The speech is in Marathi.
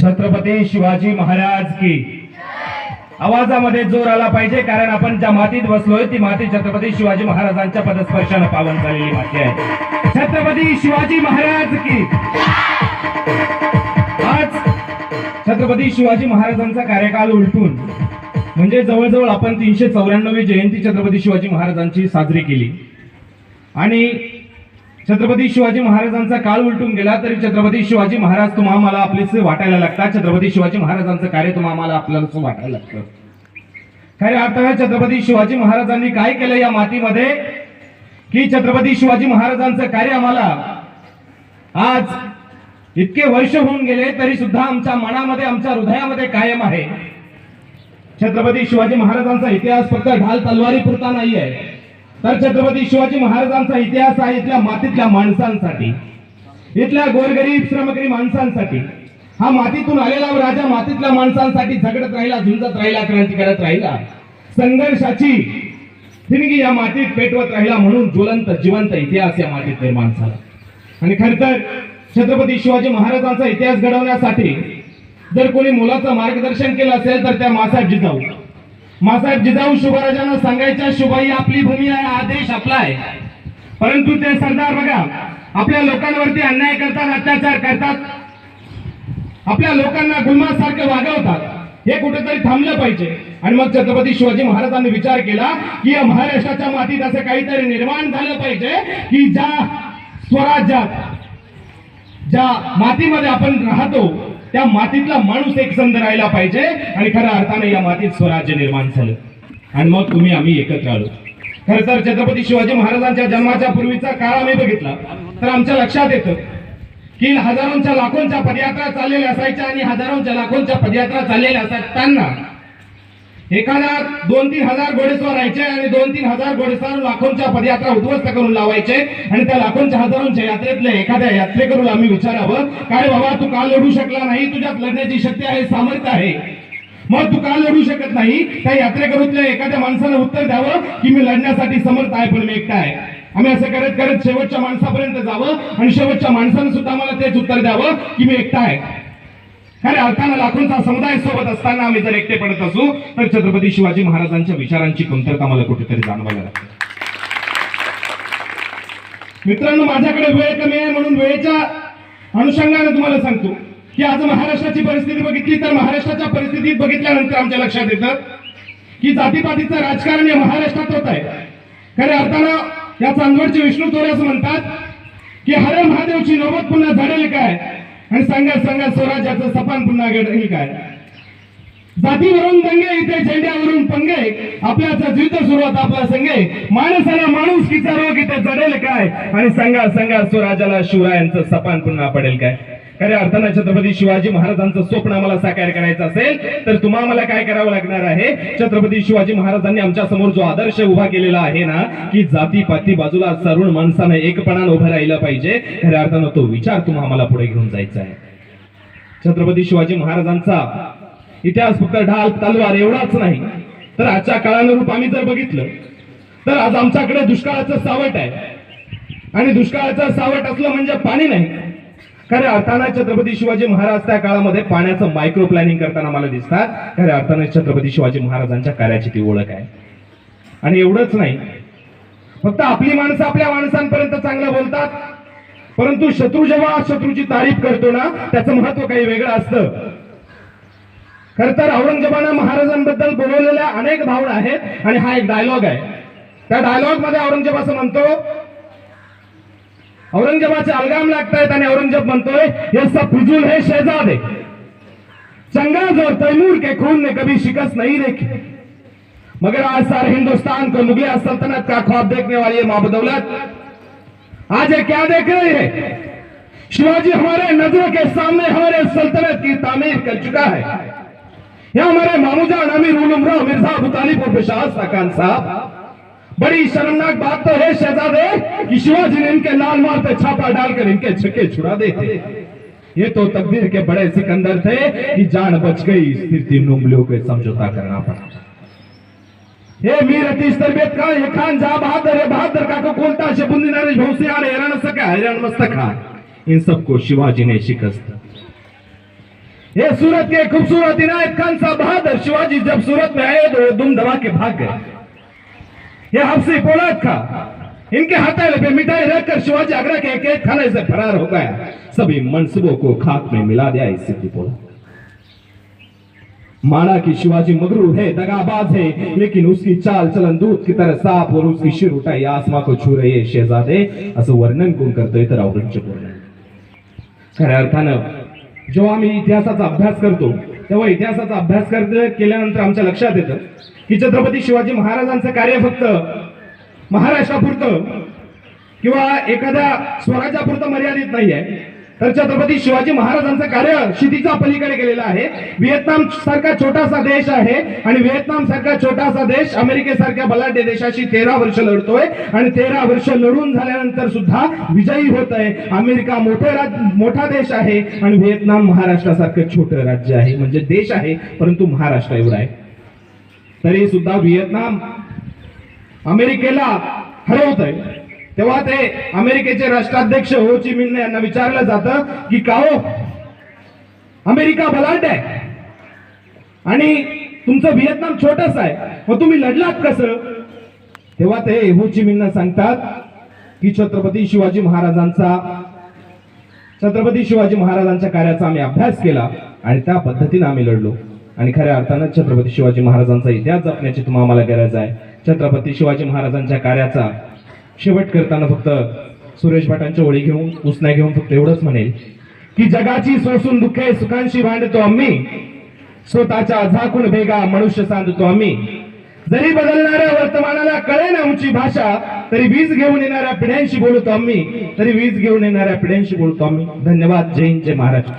छत्रपती शिवाजी महाराज की. आवाजामध्ये जोर आला पाहिजे कारण आपण ज्या मातीत बसलोय ती माती छत्रपती शिवाजी महाराजांच्या पदस्पर्शानं पावन झालेली माती आहे. छत्रपती शिवाजी महाराज की. आज छत्रपती शिवाजी महाराजांचा कार्यकाल उलटून म्हणजे जवळजवळ आपण तीनशे चौऱ्याण्णवी जयंती छत्रपती शिवाजी महाराजांची साजरी केली. आणि छत्रपती शिवाजी महाराजांचा काळ उलटून गेला तरी छत्रपती शिवाजी महाराज तुम्हा मला आपलेच वाटायला लागतात. छत्रपती शिवाजी महाराजांचं कार्य तुम्हा मला आपल्याला वाटायला लागतं. खऱ्या अर्थानं छत्रपती शिवाजी महाराजांनी काय केलं या मातीमध्ये? की छत्रपती शिवाजी महाराजांचं कार्य आम्हाला आज इतके वर्ष होऊन गेले तरी सुद्धा आमच्या मनामध्ये आमच्या हृदयामध्ये कायम आहे. छत्रपती शिवाजी महाराजांचा इतिहास फक्त ढाल तलवारी पुरता नाही आहे तर छत्रपती शिवाजी महाराजांचा इतिहास आहे इथल्या मातीतल्या माणसांसाठी इथल्या गोरगरीब श्रमकरी माणसांसाठी. हा मातीतून आलेला राजा मातीतल्या माणसांसाठी झगडत राहिला झुंजत राहिला क्रांती करत राहिला. संघर्षाची थिणगी या मातीत पेटवत राहिला म्हणून ज्वलंत जिवंत इतिहास या मातीत निर्माण झाला. आणि खर तर छत्रपती शिवाजी महाराजांचा इतिहास घडवण्यासाठी जर कोणी मुलाचं मार्गदर्शन केलं असेल तर त्या मासात जिजाऊ. माझा जिजाऊ शुभराजांना सांगायच्या शुभाई आपली भूमी आहे हा देश आपला आहे. परंतु ते सरदार बघा आपल्या लोकांवरती अन्याय करतात अत्याचार करतात. आपल्या लोकांना गुलमासारखे वागवतात. हे कुठेतरी थांबलं पाहिजे. आणि मग छत्रपती शिवाजी महाराजांनी विचार केला की या महाराष्ट्राच्या मातीत असं काहीतरी निर्माण झालं पाहिजे की ज्या स्वराज्यात ज्या मातीमध्ये आपण राहतो त्या मातीतला माणूस एक संध राहिला पाहिजे आणि खऱ्या अर्थाने या मातीत स्वराज्य निर्माण झालं. आणि मग तुम्ही आम्ही एकत्र आलो. खरं तर छत्रपती शिवाजी महाराजांच्या जन्माच्या पूर्वीचा काळ आम्ही बघितला. तर आमच्या लक्षात येतं की हजारोंच्या लाखोंच्या पदयात्रा चाललेल्या असायच्या आणि हजारोंच्या लाखोंच्या पदयात्रा चाललेल्या असताना एखाद्या दोन तीन हजार घोडेस्वार राहायचे आणि दोन तीन हजार घोडेस्वार लाखोंच्या पदयात्रा उद्ध्वस्त करून लावायचे आणि त्या लाखोंच्या हजारोंच्या यात्रेतल्या एखाद्या यात्रेकरूला आम्ही विचारावं काय बाबा तू का लढू शकला नाही? तुझ्यात लढण्याची शक्ती आहे सामर्थ्य आहे. मग तू का लढू शकत नाही? त्या यात्रेकरूतल्या एखाद्या माणसाला उत्तर द्यावं की मी लढण्यासाठी समर्थ आहे पण मी एकटा आहे. आम्ही असं करत करत शेवटच्या माणसापर्यंत जावं आणि शेवटच्या माणसानं सुद्धा मला तेच उत्तर द्यावं की मी एकटा आहे. खऱ्या अर्थानं लाखोंचा समुदाय सोबत असताना आम्ही जर एकटे पडत असू तर छत्रपती शिवाजी महाराजांच्या विचारांची कमतरता मला कुठेतरी जाणवायला लागते. मित्रांनो माझ्याकडे वेळ कमी आहे म्हणून वेळेच्या अनुषंगाने तुम्हाला सांगतो की आज महाराष्ट्राची परिस्थिती बघितली तर महाराष्ट्राच्या परिस्थितीत बघितल्यानंतर आमच्या लक्षात येतं की जातीपातीचं राजकारण या महाराष्ट्रात होत आहे. खऱ्या अर्थानं या चांदवडचे विष्णू थोरे असं म्हणतात की हरे महादेवची नवत पुन्हा झडेल काय? आणि सांगा सांगा स्वराज्याचं सपान पुन्हा घडेल काय? जातीवरून दंगे इथे झेंड्यावरून पंगे. आपल्याचा युद्ध सुरुवात आपला संगे. माणसाला माणूस किचा रोग इथे जडेल काय? आणि सांगा सांगा स्वराज्याला शिवरायांचं सपान पुन्हा पडेल काय? खऱ्या अर्थानं छत्रपती शिवाजी महाराजांचं स्वप्न आम्हाला साकार करायचं असेल तर तुम्हाला काय करावं लागणार आहे? छत्रपती शिवाजी महाराजांनी आमच्यासमोर जो आदर्श उभा केलेला आहे ना की जाती पाती बाजूला सरुण माणसानं एकपणानं उभं राहिलं पाहिजे खऱ्या अर्थानं तो विचार तुम्हा आम्हाला पुढे घेऊन जायचा आहे. छत्रपती शिवाजी महाराजांचा इतिहास फक्त ढाल तलवार एवढाच नाही. तर आजच्या काळानुरूप आम्ही जर बघितलं तर आज आमच्याकडे दुष्काळाचं सावट आहे. आणि दुष्काळाचं सावट असलं म्हणजे पाणी नाही. खऱ्या अर्थानं छत्रपती शिवाजी महाराज त्या काळामध्ये पाण्याचं मायक्रो प्लॅनिंग करताना मला दिसतात. खऱ्या अर्थानं छत्रपती शिवाजी महाराजांच्या कार्याची ती ओळख आहे. आणि एवढंच नाही. फक्त आपली माणसं आपल्या माणसांपर्यंत चांगलं बोलतात. परंतु शत्रू जेव्हा शत्रूची तारीफ करतो ना त्याचं महत्त्व काही वेगळं असतं. खर तर औरंगजेबानं महाराजांबद्दल बोलवलेल्या अनेक भावना आहेत. आणि हा एक डायलॉग आहे. त्या डायलॉगमध्ये औरंगजेब असं म्हणतो औरंगजेबाचे अलगाम लागतायत आणि औरंगज़ेब म्हणतोय ये सब फिजूल है, शहजादे. चंगेज और तैमूर के खून ने कभी शिकस्त नहीं देखी। मगर आज सारे हिंदुस्तान को मुगलिया सल्तनत का ख्वाब देखने वाली है माँ बदौलत आज ये क्या देख रहे हैं? शिवाजी हमारे नज़रों के सामने हमारे सल्तनत की तामीर कर चुका है। यहाँ हमारे मामूजा अमीर उल उमरा मिर्ज़ा अबू तालिब और शाह खान साहब। बड़ी शर्मनाक बात तो है, शहजादे, कि शिवाजी ने इनके लाल माल पे छापा डालकर इनके छक्के छुड़ा देते। ये तो तकदीर के बड़े सिकंदर थे कि जान बच गई तीन उंगलियों पे समझौता करना पड़ा। हे मीर अतीश तरबियत का ये खान जा बहादुर है, बहादुर का को कोलता शबुंदी नरेश भौसियार हैरान सका हैरान मस्तक इन सबको शिवाजी ने शिकस्त। ये सूरत के खूबसूरत इनायत खान साहब, बहादुर, शिवाजी जब सूरत में आए तो दुम दबा के भाग गए। ये हफ्सी पोलाद का। इनके हथेली पे मिठाई रखकर शिवाजी आगरा के कैद खाने से फरार हो गया सभी मनसूबों को खाक में मिला दिया इस सिद्धि पोलाद माना कि शिवाजी मगरूर है, दगाबाज है, लेकिन उसकी चाल चलन दूध की तरह साफ़ और उसकी शिर उठाई आसमा को छू रही है शेजादे असं वर्णन कोण करतोय तर औरंगज़ेब खऱ्या अर्थानं जेव्हा आम्ही इतिहासाचा अभ्यास करतो तेव्हा इतिहासाचा अभ्यास करत केल्यानंतर आमच्या लक्षात येतं की छत्रपती शिवाजी महाराजांचं कार्य फक्त महाराष्ट्रापुरतं किंवा एखाद्या स्वराज्यापुरतं मर्यादित नाही आहे तर छत्रपती शिवाजी महाराजांचं कार्य क्षितीचा पलीकडे गेलेलं आहे. व्हिएतनाम सारखा छोटासा देश आहे आणि व्हिएतनाम सारखा छोटासा देश अमेरिकेसारख्या बलाढ्य देशाशी तेरा वर्ष लढतोय आणि तेरा वर्ष लढून झाल्यानंतर सुद्धा विजयी होत आहे अमेरिका मोठे मोठा देश आहे आणि व्हिएतनाम महाराष्ट्रासारखं छोटं राज्य आहे. म्हणजे देश आहे परंतु महाराष्ट्र एवढा आहे. तरी सुद्धा व्हिएतनाम अमेरिकेला हरवत आहे तेव्हा ते अमेरिकेचे राष्ट्राध्यक्ष हो ची मिन्न यांना विचारलं जातं की का हो? अमेरिका बलाढ्य आहे. आणि तुमचं व्हिएतनाम छोटस आहे. मग तुम्ही लढलात कसं? तेव्हा ते हो ची मिन्न सांगतात की छत्रपती शिवाजी महाराजांचा छत्रपती शिवाजी महाराजांच्या कार्याचा आम्ही अभ्यास केला आणि त्या पद्धतीने आम्ही लढलो. आणि खऱ्या अर्थानं छत्रपती शिवाजी महाराजांचा इतिहास जपण्याची तुम्हाला गरज आहे. छत्रपती शिवाजी महाराजांच्या कार्याचा शेवट करताना फक्त सुरेश भटांच्या ओळी घेऊन उसना घेऊन फक्त एवढंच म्हणेल की जगाची सोसून दुःखे सुखांशी भांडतो आम्ही. स्वतःच्या झाकून भेगा मनुष्य सांधतो आम्ही. जरी बदलणाऱ्या वर्तमानाला कळे ना आमची भाषा तरी वीज घेऊन येणाऱ्या पिढ्यांशी बोलतो आम्ही. तरी वीज घेऊन येणाऱ्या पिढ्यांशी बोलतो आम्ही. धन्यवाद. जय हिंद जय महाराष्ट्र.